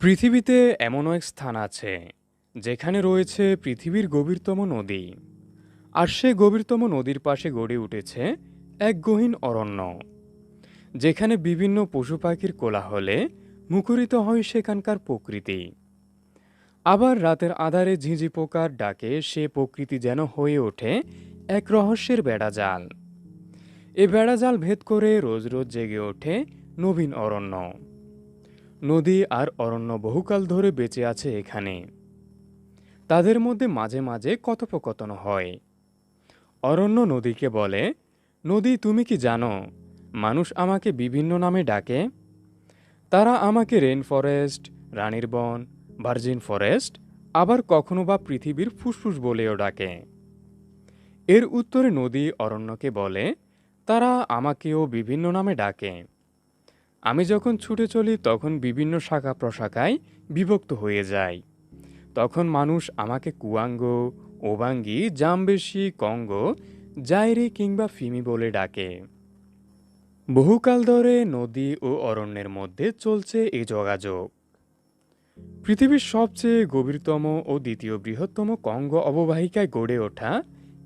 পৃথিবীতে এমনও এক স্থান আছে, যেখানে রয়েছে পৃথিবীর গভীরতম নদী। আর সে গভীরতম নদীর পাশে গড়ে উঠেছে এক গহীন অরণ্য, যেখানে বিভিন্ন পশু পাখির কোলাহলে মুখরিত হয় সেখানকার প্রকৃতি। আবার রাতের আধারে ঝিঁঝি পোকার ডাকে সে প্রকৃতি যেন হয়ে ওঠে এক রহস্যের বেড়াজাল। এ বেড়াজাল ভেদ করে রোজ রোজ জেগে ওঠে নবীন অরণ্য। নদী আর অরণ্য বহুকাল ধরে বেঁচে আছে এখানে। তাদের মধ্যে মাঝে মাঝে কথোপকথন হয়। অরণ্য নদীকে বলে, নদী, তুমি কি জানো, মানুষ আমাকে বিভিন্ন নামে ডাকে। তারা আমাকে রেন ফরেস্ট রানীর বন ভার্জিন ফরেস্ট আবার কখনো বা পৃথিবীর ফুসফুস বলেও ডাকে। এর উত্তরে নদী অরণ্যকে বলে, তারা আমাকেও বিভিন্ন নামে ডাকে। আমি যখন ছুটে চলি, তখন বিভিন্ন শাখা প্রশাখায় বিভক্ত হয়ে যায় তখন মানুষ আমাকে কুয়াঙ্গ, ওবাঙ্গি, জামবেশি, কঙ্গ, জাইরি কিংবা ফিমি বলে ডাকে। বহুকাল ধরে নদী ও অরণ্যের মধ্যে চলছে এই যোগাযোগ। পৃথিবীর সবচেয়ে গভীরতম ও দ্বিতীয় বৃহত্তম কঙ্গ অববাহিকায় গড়ে ওঠা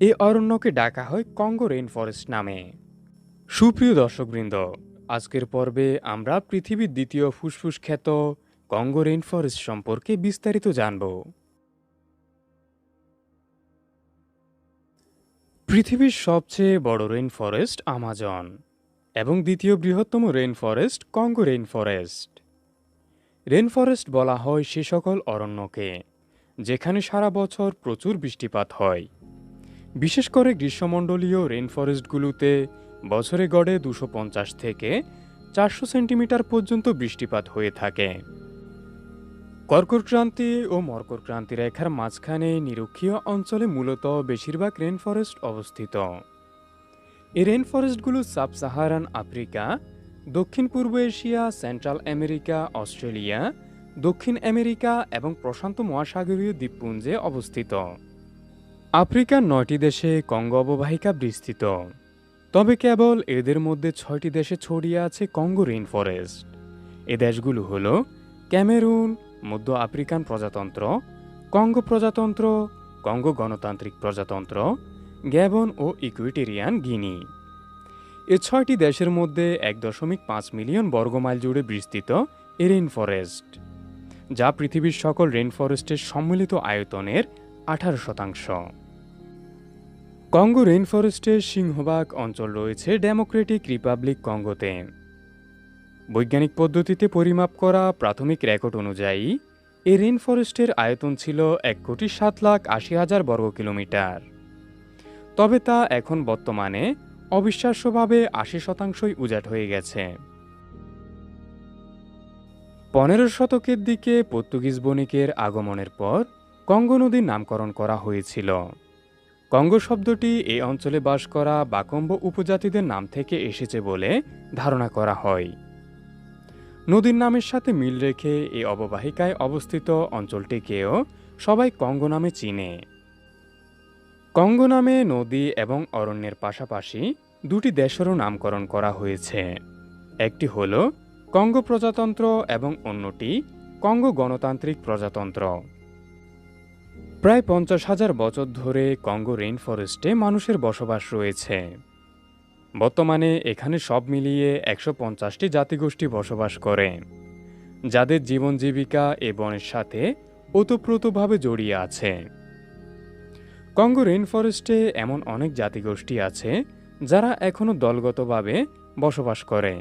এই অরণ্যকে ডাকা হয় কঙ্গ রেইন ফরেস্ট নামে। সুপ্রিয় দর্শকবৃন্দ আজকের পর্বে আমরা পৃথিবীর দ্বিতীয় ফুসফুস খ্যাত কঙ্গো রেইন ফরেস্ট সম্পর্কে বিস্তারিত জানব। পৃথিবীর সবচেয়ে বড় রেইন ফরেস্ট আমাজন এবং দ্বিতীয় বৃহত্তম rain forest Congo rain forest rain forest বলা হয় সে সকল অরণ্যকে, যেখানে সারা বছর প্রচুর বৃষ্টিপাত হয়। বিশেষ করে গ্রীষ্মমণ্ডলীয় রেইন ফরেস্টগুলোতে বছরে গড়ে দুশো পঞ্চাশ থেকে চারশো সেন্টিমিটার পর্যন্ত বৃষ্টিপাত হয়ে থাকে। কর্কটক্রান্তি ও মকরক্রান্তি রেখার মাঝখানে নিরক্ষীয় অঞ্চলে মূলত বেশিরভাগ রেন ফরেস্ট অবস্থিত। এই রেন ফরেস্টগুলো সাব সাহারান আফ্রিকা দক্ষিণ পূর্ব এশিয়া সেন্ট্রাল আমেরিকা অস্ট্রেলিয়া দক্ষিণ আমেরিকা এবং প্রশান্ত মহাসাগরীয় দ্বীপপুঞ্জে অবস্থিত। আফ্রিকার নয়টি দেশে কঙ্গ অববাহিকা বিস্তৃত। তবে কেবল এদের মধ্যে ছয়টি দেশে ছড়িয়ে আছে কঙ্গো রেইন ফরেস্ট এ দেশগুলো হল ক্যামেরুন, মধ্য আফ্রিকান প্রজাতন্ত্র, কঙ্গো প্রজাতন্ত্র, কঙ্গো গণতান্ত্রিক প্রজাতন্ত্র, গ্যাবন ও ইকুইটেরিয়ান গিনি। এ ছয়টি দেশের মধ্যে এক দশমিক পাঁচ মিলিয়ন বর্গমাইল জুড়ে বিস্তৃত এ রেইন ফরেস্ট যা পৃথিবীর সকল রেইন ফরেস্টের সম্মিলিত আয়তনের আঠারো শতাংশ। কঙ্গো রেইন ফরেস্টের সিংহভাগ অঞ্চল রয়েছে ডেমোক্রেটিক রিপাবলিক কঙ্গোতে। বৈজ্ঞানিক পদ্ধতিতে পরিমাপ করা প্রাথমিক রেকর্ড অনুযায়ী, এই রেইন ফরেস্টের আয়তন ছিল এক কোটি সাত লাখ আশি হাজার বর্গ কিলোমিটার। তবে তা এখন বর্তমানে অবিশ্বাস্যভাবে আশি শতাংশই উজাট হয়ে গেছে। পনেরো শতকের দিকে পর্তুগিজ বণিকের আগমনের পর কঙ্গো নদীর নামকরণ করা হয়েছিল। কঙ্গো শব্দটি এই অঞ্চলে বাস করা বাকম্ব উপজাতিদের নাম থেকে এসেছে বলে ধারণা করা হয়। নদীর নামের সাথে মিল রেখে এই অববাহিকায় অবস্থিত অঞ্চলটিকেও সবাই কঙ্গো নামে চিনে। কঙ্গো নামে নদী এবং অরণ্যের পাশাপাশি দুটি দেশেরও নামকরণ করা হয়েছে। একটি হল কঙ্গো প্রজাতন্ত্র এবং অন্যটি কঙ্গো গণতান্ত্রিক প্রজাতন্ত্র। প্রায় পঞ্চাশ হাজার বছর ধরে কঙ্গো রেইন ফরেস্টে মানুষের বসবাস রয়েছে। বর্তমানে এখানে সব মিলিয়ে একশো পঞ্চাশটি জাতিগোষ্ঠী বসবাস করে, যাদের জীবন জীবিকা এ বনের সাথে ওতপ্রোতভাবে জড়িয়ে আছে। কঙ্গো রেইন ফরেস্টে এমন অনেক জাতিগোষ্ঠী আছে, যারা এখনও দলগতভাবে বসবাস করে।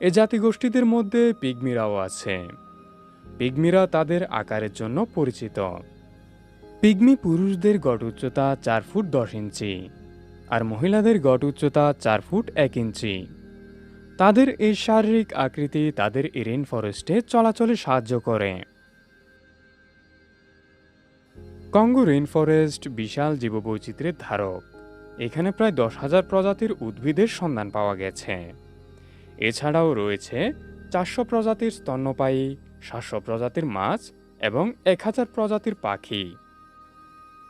এ জাতিগোষ্ঠীদের মধ্যে পিগমিরাও আছে। পিগমিরা তাদের আকারের জন্য পরিচিত। পিগমি পুরুষদের গড় উচ্চতা চার ফুট দশ ইঞ্চি আর মহিলাদের গড় উচ্চতা চার ফুট এক ইঞ্চি। তাদের এই শারীরিক আকৃতি তাদের এই রেন ফরেস্টে চলাচলে সাহায্য করে। কঙ্গো রেইন ফরেস্ট বিশাল জীববৈচিত্র্যের ধারক। এখানে প্রায় দশ হাজার প্রজাতির উদ্ভিদের সন্ধান পাওয়া গেছে। এছাড়াও রয়েছে চারশো প্রজাতির স্তন্যপায়ী, সাতশো প্রজাতির মাছ এবং এক হাজার প্রজাতির পাখি।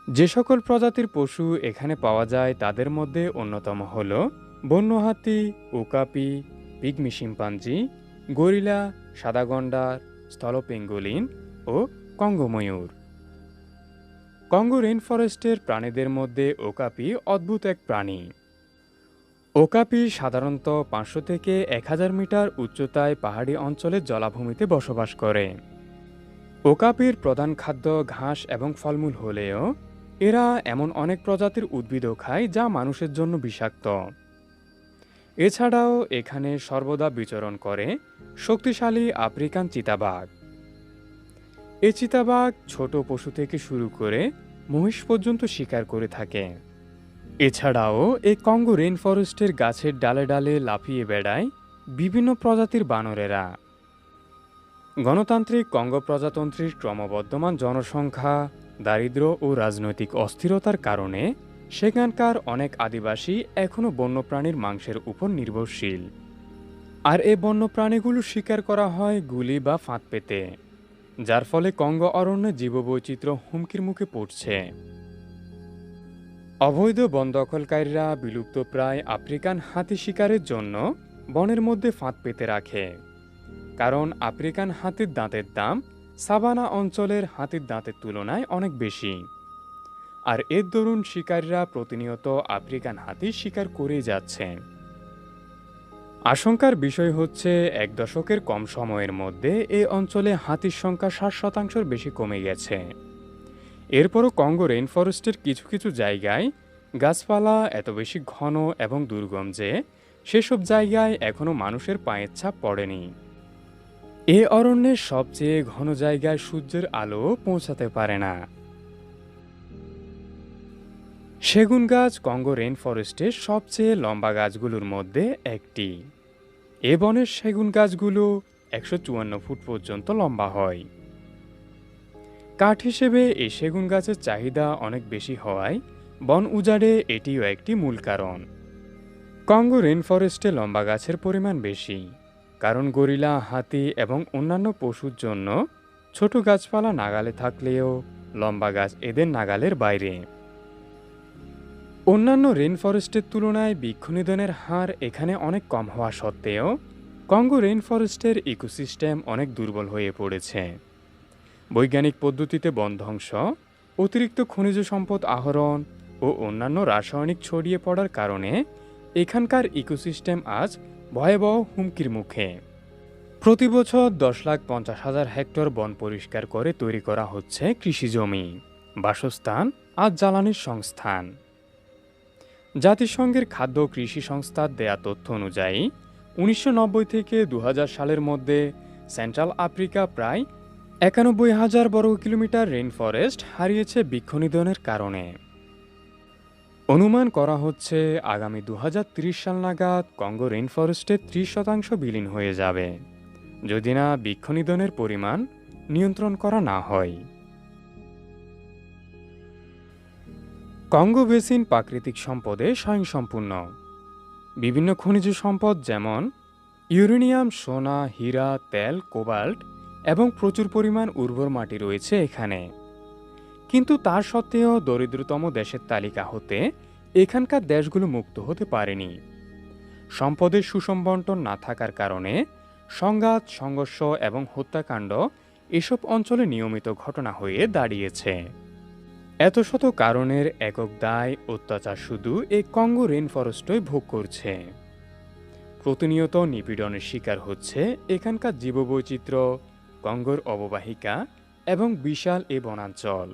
যে সকল প্রজাতির পশু এখানে পাওয়া যায় তাদের মধ্যে অন্যতম হল বন্য হাতি উকাপি, পিগমি শিম্পাঞ্জি, গরিলা সাদা গন্ডার স্থলপেঙ্গুলিন ও কঙ্গময়ূর। কঙ্গো রেইন ফরেস্টের প্রাণীদের মধ্যে ওকাপি অদ্ভুত এক প্রাণী। ওকাপি সাধারণত পাঁচশো থেকে এক হাজার মিটার উচ্চতায় পাহাড়ি অঞ্চলের জলাভূমিতে বসবাস করে। ওকাপির প্রধান খাদ্য ঘাস এবং ফলমূল হলেও এরা এমন অনেক প্রজাতির উদ্ভিদও খায় যা মানুষের জন্য বিষাক্ত। এছাড়াও এখানে সর্বদা বিচরণ করে শক্তিশালী আফ্রিকান চিতাবাঘ। এ চিতাবাঘ ছোট পশু থেকে শুরু করে মহিষ পর্যন্ত শিকার করে থাকে। এছাড়াও এই কঙ্গো রেইন ফরেস্টের গাছের ডালে ডালে লাফিয়ে বেড়ায় বিভিন্ন প্রজাতির বানরেরা। গণতান্ত্রিক কঙ্গো প্রজাতন্ত্রের ক্রমবর্ধমান জনসংখ্যা দারিদ্র্য ও রাজনৈতিক অস্থিরতার কারণে সেখানকার অনেক আদিবাসী এখনও বন্যপ্রাণীর মাংসের উপর নির্ভরশীল। আর এ বন্যপ্রাণীগুলো শিকার করা হয় গুলি বা ফাঁদ পেতে, যার ফলে কঙ্গ অরণ্যে জীববৈচিত্র্য হুমকির মুখে পড়ছে। অবৈধ বন দখলকারীরা বিলুপ্তপ্রায় আফ্রিকান হাতি শিকারের জন্য বনের মধ্যে ফাঁদ পেতে রাখে, কারণ আফ্রিকান হাতির দাঁতের দাম সাভানা অঞ্চলের হাতির দাঁতের তুলনায় অনেক বেশি। আর এর দরুন শিকারীরা প্রতিনিয়ত আফ্রিকান হাতি শিকার করেই যাচ্ছে। আশঙ্কার বিষয় হচ্ছে, এক দশকের কম সময়ের মধ্যে এই অঞ্চলে হাতির সংখ্যা ষাট শতাংশের বেশি কমে গেছে। এরপরও কঙ্গো রেইন ফরেস্টের কিছু কিছু জায়গায় গাছপালা এত বেশি ঘন এবং দুর্গম যে, সেসব জায়গায় এখনও মানুষের পায়ের ছাপ পড়েনি। এ অরণ্যের সবচেয়ে ঘন জায়গায় সূর্যের আলো পৌঁছাতে পারে না। সেগুন গাছ কঙ্গো রেন ফরেস্টের সবচেয়ে লম্বা গাছগুলোর মধ্যে একটি। এ বনের সেগুন গাছগুলো একশো চুয়ান্ন ফুট পর্যন্ত লম্বা হয়। কাঠ হিসেবে এই সেগুন গাছের চাহিদা অনেক বেশি হওয়ায় বন উজাড়ে এটিও একটি মূল কারণ। কঙ্গো রেন ফরেস্টে লম্বা গাছের পরিমাণ বেশি। কারণ গরিলা, হাতি এবং অন্যান্য পশুর জন্য ছোট গাছপালা নাগালে থাকলেও লম্বা গাছ এদের নাগালের বাইরে। অন্যান্য রেইন ফরেস্টের তুলনায় বৃক্ষ নিধনের হার এখানে অনেক কম হওয়া সত্ত্বেও কঙ্গো রেইন ফরেস্টের ইকোসিস্টেম অনেক দুর্বল হয়ে পড়েছে। বৈজ্ঞানিক পদ্ধতিতে বন ধ্বংস অতিরিক্ত খনিজ সম্পদ আহরণ ও অন্যান্য রাসায়নিক ছড়িয়ে পড়ার কারণে এখানকার ইকোসিস্টেম আজ ভয়াবহ হুমকির মুখে। প্রতি বছর দশ লাখ পঞ্চাশ হাজার হেক্টর বন পরিষ্কার করে তৈরি করা হচ্ছে কৃষি জমি। বাসস্থান আর জ্বালানির সংস্থান। জাতিসংঘের খাদ্য কৃষি সংস্থার দেয়া তথ্য অনুযায়ী, উনিশশো নব্বই থেকে দু হাজার সালের মধ্যে সেন্ট্রাল আফ্রিকা প্রায় একানব্বই হাজার বর্গ কিলোমিটার রেইন ফরেস্ট হারিয়েছে বৃক্ষনিধনের কারণে। অনুমান করা হচ্ছে আগামী দু সাল নাগাদ কঙ্গো রেইন ফরেস্টের ত্রিশ শতাংশ বিলীন হয়ে যাবে, যদি না বৃক্ষনিধনের পরিমাণ নিয়ন্ত্রণ করা না হয়। কঙ্গো বেসিন প্রাকৃতিক সম্পদে স্বয়ংসম্পূর্ণ। বিভিন্ন খনিজ সম্পদ যেমন ইউরেনিয়াম, সোনা, হীরা, তেল, কোবাল্ট এবং প্রচুর পরিমাণ উর্বর মাটি রয়েছে এখানে। কিন্তু তার সত্ত্বেও দরিদ্রতম দেশের তালিকা হতে এখানকার দেশগুলো মুক্ত হতে পারেনি। সম্পদের সুষম বন্টন না থাকার কারণে সংঘাত, সংঘর্ষ এবং হত্যাকাণ্ড এসব অঞ্চলে নিয়মিত ঘটনা হয়ে দাঁড়িয়েছে। এত শত কারণের একক দায় অত্যাচার শুধু এই কঙ্গো রেইন ফরেস্টই ভোগ করছে। প্রতিনিয়ত নিপীড়নের শিকার হচ্ছে এখানকার জীববৈচিত্র্য, কঙ্গোর অববাহিকা এবং বিশাল এ বনাঞ্চল।